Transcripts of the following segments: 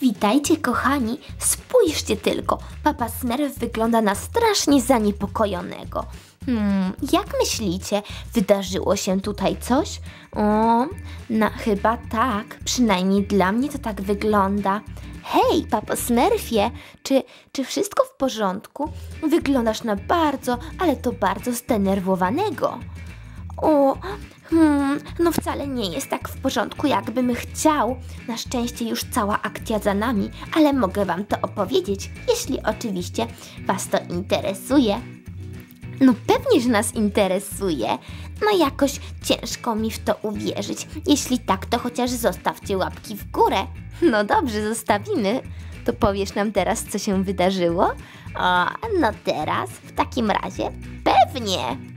Witajcie, kochani. Spójrzcie tylko. Papa Smurf wygląda na strasznie zaniepokojonego. Hmm, jak myślicie, wydarzyło się tutaj coś? O, no chyba tak. Przynajmniej dla mnie to tak wygląda. Hej, papo Smurfie, czy, czy wszystko w porządku? Wyglądasz na bardzo, ale to bardzo zdenerwowanego. O, hmm, no wcale nie jest tak w porządku, jakbym chciał. Na szczęście już cała akcja za nami, ale mogę Wam to opowiedzieć, jeśli oczywiście Was to interesuje. No pewnie, że nas interesuje. No jakoś ciężko mi w to uwierzyć. Jeśli tak, to chociaż zostawcie łapki w górę. No dobrze, zostawimy. To powiesz nam teraz, co się wydarzyło? O, no teraz, w takim razie, pewnie.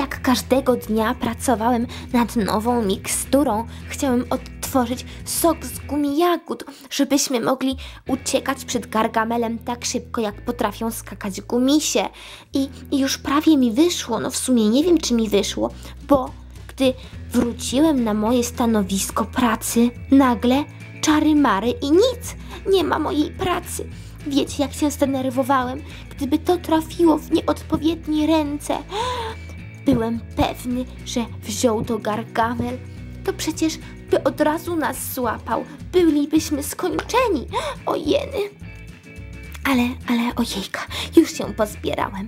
Jak każdego dnia pracowałem nad nową miksturą, chciałem odtworzyć sok z gumi jagód, żebyśmy mogli uciekać przed gargamelem tak szybko, jak potrafią skakać gumisie. I, I już prawie mi wyszło, no w sumie nie wiem, czy mi wyszło, bo gdy wróciłem na moje stanowisko pracy, nagle czary mary i nic, nie ma mojej pracy. Wiecie, jak się zdenerwowałem, gdyby to trafiło w nieodpowiednie ręce. Byłem pewny, że wziął to Gargamel. To przecież by od razu nas złapał. Bylibyśmy skończeni. Ojeny. Ale, ale ojejka, już się pozbierałem.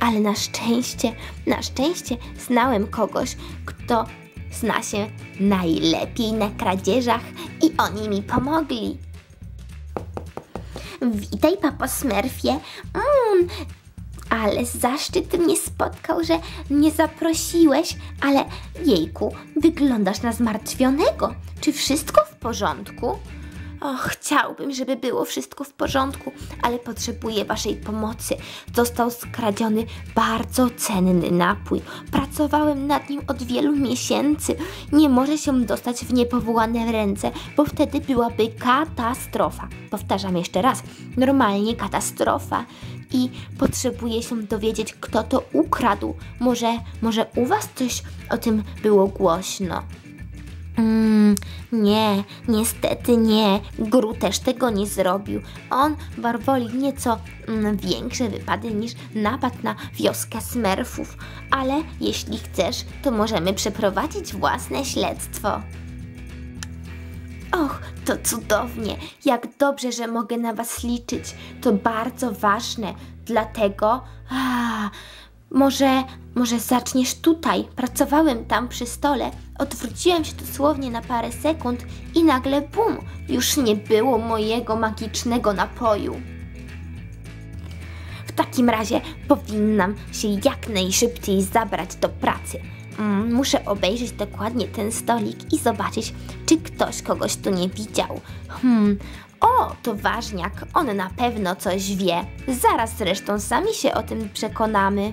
Ale na szczęście, na szczęście znałem kogoś, kto zna się najlepiej na kradzieżach i oni mi pomogli. Witaj, papo Smurfie. Mm, ale zaszczyt mnie spotkał, że mnie zaprosiłeś, ale jejku, wyglądasz na zmartwionego. Czy wszystko w porządku? O, chciałbym, żeby było wszystko w porządku, ale potrzebuję Waszej pomocy. Został skradziony bardzo cenny napój. Pracowałem nad nim od wielu miesięcy. Nie może się dostać w niepowołane ręce, bo wtedy byłaby katastrofa. Powtarzam jeszcze raz, normalnie katastrofa. I potrzebuję się dowiedzieć, kto to ukradł. Może, może u Was coś o tym było głośno. Mm, nie, niestety nie. Gru też tego nie zrobił. On barwoli nieco mm, większe wypady niż napad na wioskę smerfów. Ale jeśli chcesz, to możemy przeprowadzić własne śledztwo. Och, to cudownie. Jak dobrze, że mogę na Was liczyć. To bardzo ważne. Dlatego. A, może, może zaczniesz tutaj. Pracowałem tam przy stole. Odwróciłem się dosłownie na parę sekund i nagle bum, już nie było mojego magicznego napoju. W takim razie powinnam się jak najszybciej zabrać do pracy. Mm, muszę obejrzeć dokładnie ten stolik i zobaczyć, czy ktoś kogoś tu nie widział. Hmm, o, to ważniak, on na pewno coś wie. Zaraz zresztą sami się o tym przekonamy.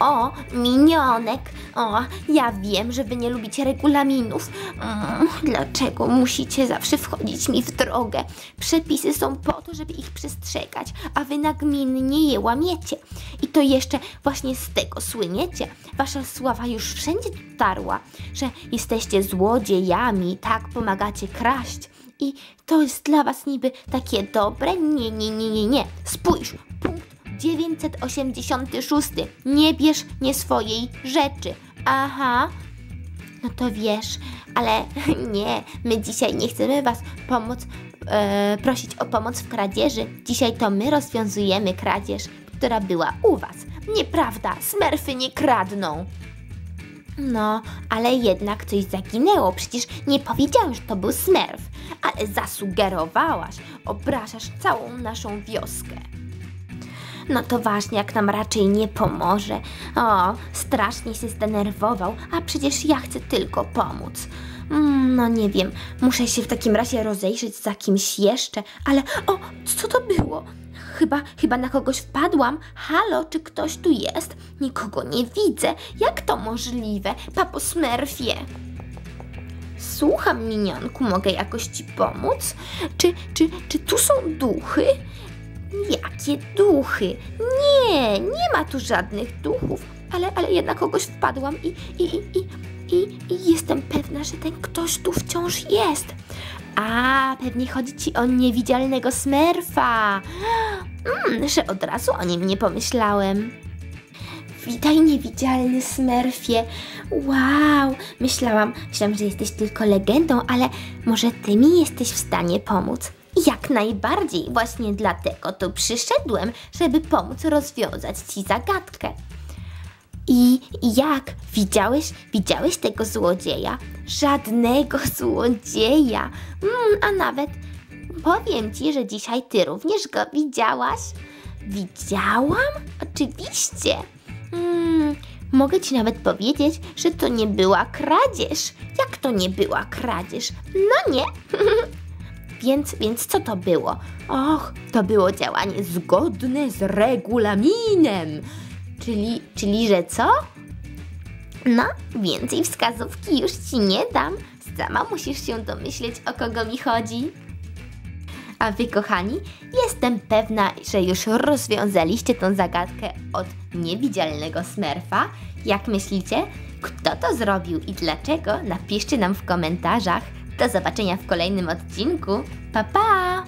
O, minionek. O, ja wiem, że wy nie lubicie regulaminów. Mm, dlaczego musicie zawsze wchodzić mi w drogę? Przepisy są po to, żeby ich przestrzegać, a wy nagminnie je łamiecie. I to jeszcze właśnie z tego słyniecie. Wasza sława już wszędzie dotarła, że jesteście złodziejami, tak pomagacie kraść. I to jest dla was niby takie dobre? Nie, nie, nie, nie, nie. Spójrz, punkt 986. Nie bierz nie swojej rzeczy. Aha. No to wiesz, ale nie, my dzisiaj nie chcemy Was pomóc, e, prosić o pomoc w kradzieży. Dzisiaj to my rozwiązujemy kradzież, która była u Was. Nieprawda, smerfy nie kradną. No, ale jednak coś zaginęło. Przecież nie powiedziałam, że to był smerf, ale zasugerowałaś. Obrażasz całą naszą wioskę no to ważniak nam raczej nie pomoże. O, strasznie się zdenerwował, a przecież ja chcę tylko pomóc. Mm, no nie wiem, muszę się w takim razie rozejrzeć za kimś jeszcze, ale o, co to było? Chyba, chyba na kogoś wpadłam. Halo, czy ktoś tu jest? Nikogo nie widzę. Jak to możliwe? Papo Smurfie. Słucham, minionku, mogę jakoś ci pomóc? Czy, czy, czy tu są duchy? Jakie duchy? Nie, nie ma tu żadnych duchów, ale, ale jednak kogoś wpadłam i, i, i, i, i, i jestem pewna, że ten ktoś tu wciąż jest. A, pewnie chodzi ci o niewidzialnego smerfa. Mm, że od razu o nim nie pomyślałem. Witaj, niewidzialny smerfie. Wow, myślałam, myślałam, że jesteś tylko legendą, ale może ty mi jesteś w stanie pomóc. Jak najbardziej, właśnie dlatego tu przyszedłem, żeby pomóc rozwiązać ci zagadkę. I jak? Widziałeś, widziałeś tego złodzieja? Żadnego złodzieja. Mm, a nawet powiem ci, że dzisiaj ty również go widziałaś. Widziałam? Oczywiście. Mm, mogę ci nawet powiedzieć, że to nie była kradzież. Jak to nie była kradzież? No nie. Więc, więc co to było? Och, to było działanie zgodne z regulaminem. Czyli, czyli że co? No, więcej wskazówki już ci nie dam. Sama musisz się domyśleć, o kogo mi chodzi. A wy, kochani, jestem pewna, że już rozwiązaliście tą zagadkę od niewidzialnego smerfa. Jak myślicie, kto to zrobił i dlaczego? Napiszcie nam w komentarzach. Do zobaczenia w kolejnym odcinku. Pa pa!